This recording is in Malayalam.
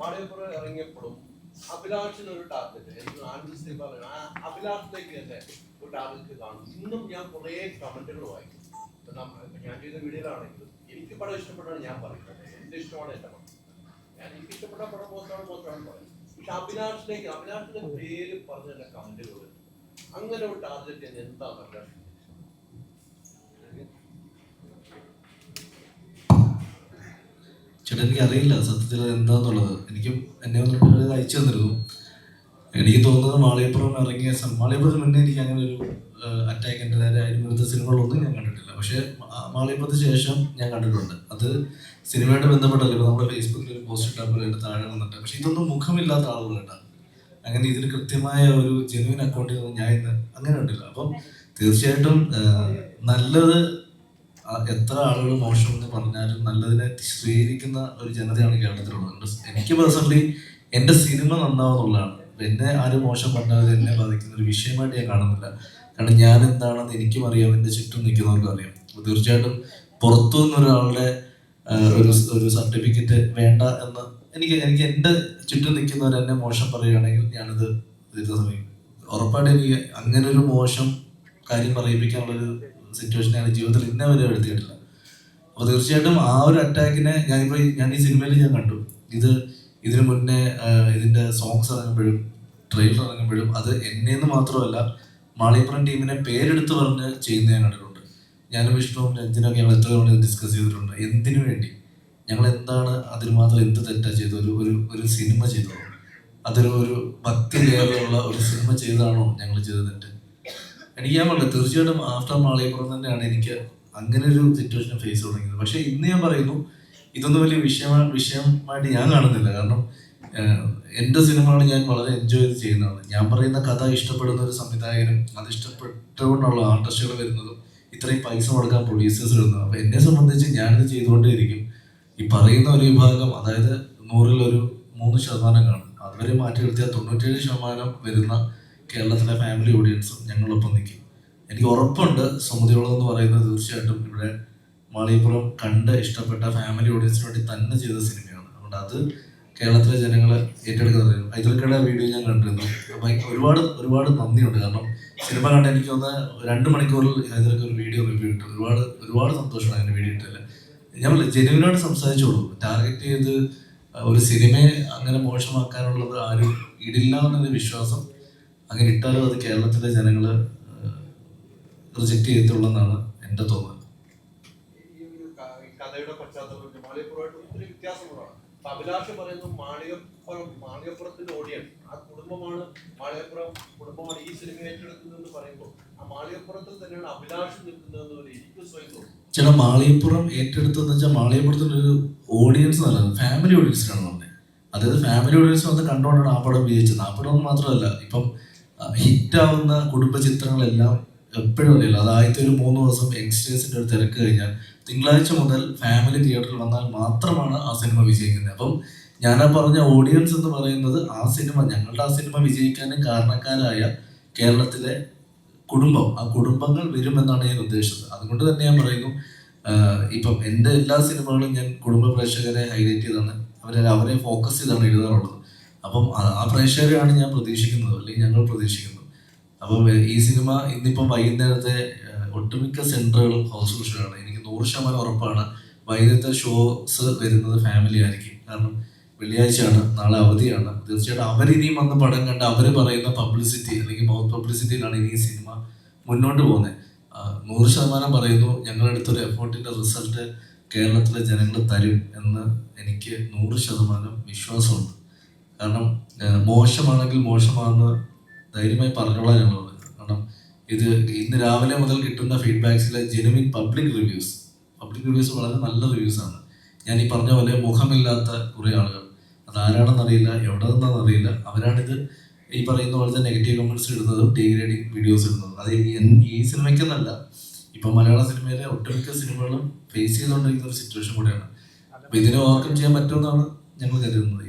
മാളികപ്പുറം ഇറങ്ങിയപ്പോഴും അഭിലാഷിന് ഒരു ടാർഗറ്റ് എനിക്ക് ആൻഡ്രസ് പറഞ്ഞു ആ അഭിലാഷിലേക്ക് തന്നെ ഒരു ടാർഗറ്റ് കാണും. ഇന്നും ഞാൻ കുറേ കമന്റുകൾ വായിക്കും. ഞാൻ ചെയ്ത വീഡിയോയിലാണെങ്കിലും എനിക്ക് പടം ഇഷ്ടപ്പെട്ടാണ് ഞാൻ പറയുന്നത്. എന്റെ ഇഷ്ടമാണ് എന്റെ പടം. ഞാൻ എനിക്ക് ഇഷ്ടപ്പെട്ട പടം മോശമാണ് മോശമാണ് പറയുന്നത് പക്ഷെ അഭിലാഷിലേക്ക് അഭിലാഷിന്റെ പേര് പറഞ്ഞ കമന്റുകൾ അങ്ങനെ ഒരു ടാർഗറ്റ് എന്താ പറയുക ചേട്ടാ എനിക്ക് അറിയില്ല സത്യത്തിൽ എന്താന്നുള്ളത് എനിക്ക് എന്നെ വന്നിട്ട് അയച്ചു തന്നിരുന്നു. എനിക്ക് തോന്നുന്നത് മാളിയപ്പുറം ഇറങ്ങിയ മാളിയപ്പുറത്തിന് മുന്നേ എനിക്ക് അങ്ങനെ ഒരു അറ്റാക്ക് എന്റെ നേരെ സിനിമകളൊന്നും ഞാൻ കണ്ടിട്ടില്ല. പക്ഷേ മാളിയപ്പുറത്തിന് ശേഷം ഞാൻ കണ്ടിട്ടുണ്ട്. അത് സിനിമയായിട്ട് ബന്ധപ്പെട്ടല്ല ഇപ്പോൾ നമ്മുടെ ഫേസ്ബുക്കിൽ ഒരു പോസ്റ്റ് ഇട്ടപ്പോൾ എന്റെ താഴെ വന്നിട്ട്. പക്ഷേ ഇതൊന്നും മുഖമില്ലാത്ത ആളുകളുണ്ടാകും അങ്ങനെ ഇതിന് കൃത്യമായ ഒരു ജെനുവിൻ അക്കൗണ്ടിൽ നിന്ന് ഞാൻ ഇന്ന് അങ്ങനെ ഉണ്ടല്ലോ അപ്പം തീർച്ചയായിട്ടും നല്ലത് എത്ര ആളുകൾ മോശം എന്ന് പറഞ്ഞാലും നല്ലതിനെ സ്വീകരിക്കുന്ന ഒരു ജനതയാണ് കേരളത്തിലുള്ളത്. എനിക്ക് പേഴ്സണലി എന്റെ സിനിമ നന്നാവുന്നുള്ളതാണ്. എന്നെ ആരും മോശം പറഞ്ഞാൽ എന്നെ ബാധിക്കുന്ന ഒരു വിഷയമായിട്ട് ഞാൻ കാണുന്നില്ല. കാരണം ഞാൻ എന്താണെന്ന് എനിക്കും അറിയാം. എന്റെ ചുറ്റും നിൽക്കുന്നവർക്കും അറിയാം. അപ്പോൾ തീർച്ചയായിട്ടും പുറത്തു നിന്നൊരാളുടെ ഒരു ഒരു സർട്ടിഫിക്കറ്റ് വേണ്ട എന്ന് എനിക്ക് എനിക്ക് എന്റെ ചുറ്റും നിൽക്കുന്നവർ എന്നെ മോശം പറയുകയാണെങ്കിൽ ഞാനത് ഇതിന്റെ സമയം ഉറപ്പായിട്ട് എനിക്ക് അങ്ങനെ ഒരു മോശം കാര്യം പറയിപ്പിക്കാനുള്ളൊരു സിറ്റുവേഷൻ ജീവിതത്തിൽ ഇന്നേ വരെ എടുത്തിട്ടില്ല അപ്പോൾ തീർച്ചയായിട്ടും ആ ഒരു അറ്റാക്കിനെ ഞാനിപ്പോൾ ഞാൻ ഈ സിനിമയിൽ ഞാൻ കണ്ടു. ഇത് ഇതിനു മുന്നേ ഇതിന്റെ സോങ്സ് ഇറങ്ങുമ്പോഴും ട്രെയിലർ ഇറങ്ങുമ്പോഴും അത് എന്നെന്ന് മാത്രമല്ല മാളിയപ്പുറം ടീമിനെ പേരെടുത്ത് പറഞ്ഞ് ചെയ്യുന്ന ഞാൻ കണ്ടിട്ടുണ്ട്. ഞാനും വിഷ്ണുവും രഞ്ജനൊക്കെ ഞങ്ങൾ എത്ര തവണ ഡിസ്കസ് ചെയ്തിട്ടുണ്ട്. എന്തിനു വേണ്ടി? ഞങ്ങൾ എന്താണ് അതിന് മാത്രം എന്ത് തെറ്റാ ചെയ്തത്? ഒരു ഒരു ഒരു സിനിമ ചെയ്തത്? അതൊരു ഒരു ഭക്തി ലേവലുള്ള ഒരു സിനിമ ചെയ്തതാണോ ഞങ്ങൾ ചെയ്തതിന്റെ എനിക്ക് ഞാൻ പറഞ്ഞത് തീർച്ചയായിട്ടും ആഫ്റ്റർ മാളിയപ്പുറം തന്നെയാണ് എനിക്ക് അങ്ങനെ ഒരു സിറ്റുവേഷൻ ഫേസ് തുടങ്ങിയത്. പക്ഷേ ഇന്ന് ഞാൻ പറയുന്നു ഇതൊന്നും വലിയ വിഷയമാ വിഷയമായിട്ട് ഞാൻ കാണുന്നില്ല. കാരണം എന്റെ സിനിമകൾ ഞാൻ വളരെ എൻജോയ് ചെയ്ത് ചെയ്യുന്നതാണ്. ഞാൻ പറയുന്ന കഥ ഇഷ്ടപ്പെടുന്ന ഒരു സംവിധായകനും അത് ഇഷ്ടപ്പെട്ടുകൊണ്ടുള്ള ആർട്ടിസ്റ്റുകൾ വരുന്നതും ഇത്രയും പൈസ മുടക്കാൻ പ്രൊഡ്യൂസേഴ്സ് വരുന്നതും അപ്പോൾ എന്നെ സംബന്ധിച്ച് ഞാനിത് ചെയ്തുകൊണ്ടേയിരിക്കും. ഈ പറയുന്ന ഒരു വിഭാഗം അതായത് നൂറിലൊരു മൂന്ന് ശതമാനം കാണും. അതുവരെ മാറ്റി നിർത്തിയാൽ തൊണ്ണൂറ്റേഴ് ശതമാനം വരുന്ന കേരളത്തിലെ ഫാമിലി ഓഡിയൻസും ഞങ്ങളൊപ്പം നിൽക്കും. എനിക്ക് ഉറപ്പുണ്ട് സമുദ്രയോളം എന്ന് പറയുന്നത് തീർച്ചയായിട്ടും ഇവിടെ മാളിയപ്പുറം കണ്ട് ഇഷ്ടപ്പെട്ട ഫാമിലി ഓഡിയൻസിന് വേണ്ടി തന്നെ ചെയ്ത സിനിമയാണ്. അതുകൊണ്ട് അത് കേരളത്തിലെ ജനങ്ങൾ ഏറ്റെടുക്കുന്നത് ഐതൽക്കട വീഡിയോ ഞാൻ കണ്ടിരുന്നു. ഒരുപാട് ഒരുപാട് നന്ദിയുണ്ട്. കാരണം സിനിമ കണ്ട് എനിക്ക് ഒന്ന് രണ്ട് മണിക്കൂറിൽ ഹൈദർക്ക് ഒരു വീഡിയോ റിവ്യൂ ഇട്ടു. ഒരുപാട് ഒരുപാട് സന്തോഷമാണ് അതിന്റെ വീഡിയോ ഇട്ടില്ല ഞാൻ ജെനുവിനോട് സംസാരിച്ചോളൂ. ടാർഗറ്റ് ചെയ്ത് ഒരു സിനിമയെ അങ്ങനെ മോശമാക്കാനുള്ളത് ആരും ഇടില്ല എന്നൊരു വിശ്വാസം അങ്ങനെ ഇട്ടാലും അത് കേരളത്തിലെ ജനങ്ങൾ റിജക്റ്റ് ചെയ്തിട്ടുള്ളതെന്നാണ് എന്റെ തോന്നൽ. മാളിയപ്പുറം കഥയുടെ പശ്ചാത്തലത്തിൽ മാളികപ്പുറമായിട്ട് ഒത്തിരി വ്യത്യാസങ്ങളാണ് അപ്പൊ അഭിലാഷ് പറയുന്നത് മാളികപ്പുറം മാളികപ്പുറത്തിന്റെ ഓഡിയൻസ് ആ കുടുംബമാണ് മാളികപ്പുറം കുടുംബമാണ് ഈ സിനിമ ഏറ്റെടുക്കുന്നതെന്ന് പറയുമ്പോൾ ആ മാളികപ്പുറത്തിൽ തന്നെയാണ് അഭിലാഷ് നിൽക്കുന്നതെന്ന് ഒരു എനിക്ക് സ്വയം തോന്നുന്നു ചേട്ടാ മാളികപ്പുറം ഏറ്റെടുത്തെന്ന് വെച്ചാൽ മാളികപ്പുറത്തിന്റെ ഒരു ഓഡിയൻസ് നല്ലത് ഫാമിലി ഓഡിയൻസിനാണ് പറഞ്ഞത്. അതായത് ഫാമിലി ഓഡിയൻസ് വന്ന് കണ്ടുകൊണ്ടാണ് ആ പടം വിജയിച്ചത്. ആ പടം മാത്രമല്ല ഇപ്പം ഹിറ്റാവുന്ന കുടുംബ ചിത്രങ്ങളെല്ലാം എപ്പോഴും അറിയില്ല. അത് ആദ്യത്തെ ഒരു മൂന്ന് ദിവസം യങ്സ്റ്റേഴ്സിന്റെ ഒരു തിരക്ക് കഴിഞ്ഞാൽ തിങ്കളാഴ്ച മുതൽ ഫാമിലി തിയേറ്ററിൽ വന്നാൽ മാത്രമാണ് ആ സിനിമ വിജയിക്കുന്നത്. അപ്പം ഞാൻ ആ പറഞ്ഞ ഓഡിയൻസ് എന്ന് പറയുന്നത് ആ സിനിമ ഞങ്ങളുടെ ആ സിനിമ വിജയിക്കാനും കാരണക്കാരായ കേരളത്തിലെ കുടുംബം ആ കുടുംബങ്ങൾ വരുമെന്നാണ് ഞാൻ ഉദ്ദേശിച്ചത്. അതുകൊണ്ട് തന്നെ ഞാൻ പറയുന്നു ഇപ്പം എന്റെ എല്ലാ സിനിമകളും ഞാൻ കുടുംബ പ്രേക്ഷകരെ ഹൈലൈറ്റ് ചെയ്താണ്. അവരെ അവരെ ഫോക്കസ് ചെയ്താണ് എഴുതാറുള്ളത്. അപ്പം ആ- പ്രേക്ഷകരെയാണ് ഞാൻ പ്രതീക്ഷിക്കുന്നത് അല്ലെങ്കിൽ ഞങ്ങൾ പ്രതീക്ഷിക്കുന്നത് അപ്പം ഈ സിനിമ ഇന്നിപ്പം വൈകുന്നേരത്തെ ഒട്ടുമിക്ക സെന്ററുകളും ഹൗസ് ഷോ എനിക്ക് നൂറ് ശതമാനം ഉറപ്പാണ് വൈകുന്നേരത്തെ ഷോസ് വരുന്നത് ഫാമിലി ആയിരിക്കും. കാരണം വെള്ളിയാഴ്ചയാണ് നാളെ അവധിയാണ്. തീർച്ചയായിട്ടും അവരിനിയും വന്ന് പടം കണ്ട് അവർ പറയുന്ന പബ്ലിസിറ്റി അല്ലെങ്കിൽ മൗത്ത് പബ്ലിസിറ്റിയിലാണ് ഇനി ഈ സിനിമ മുന്നോട്ട് പോകുന്നത്. നൂറ് ശതമാനം പറയുന്നു ഞങ്ങളെടുത്തൊരു എഫേർട്ടിന്റെ റിസൾട്ട് കേരളത്തിലെ ജനങ്ങൾ തരും എന്ന് എനിക്ക് നൂറ് ശതമാനം വിശ്വാസമുണ്ട്. കാരണം മോശമാണെങ്കിൽ മോശമാണെന്ന് ധൈര്യമായി പറഞ്ഞോളാം ഞങ്ങളോട്. കാരണം ഇത് ഇന്ന് രാവിലെ മുതൽ കിട്ടുന്ന ഫീഡ്ബാക്സിലെ genuine public reviews public reviews വളരെ നല്ല റിവ്യൂസ് ആണ് ഞാൻ ഈ പറഞ്ഞ പോലെ മുഖമില്ലാത്ത കുറേ ആളുകൾ. അതാരാണെന്ന് അറിയില്ല എവിടെ നിന്നാണെന്ന് അറിയില്ല അവരാണിത് ഈ പറയുന്ന പോലത്തെ നെഗറ്റീവ് കമൻസ് ഇടുന്നതും ഡീഗ്രേഡിങ് വീഡിയോസ് ഇടുന്നതും. അത് ഈ സിനിമയ്ക്കെന്നല്ല. ഇപ്പം മലയാള സിനിമയിലെ ഒട്ടുമിക്ക സിനിമകളും ഫേസ് ചെയ്തുകൊണ്ടിരിക്കുന്ന ഒരു സിറ്റുവേഷൻ കൂടെയാണ്. അപ്പൊ ഇതിനെ ഓവർകം ചെയ്യാൻ പറ്റുമെന്നാണ് ഞങ്ങൾ കരുതുന്നത്.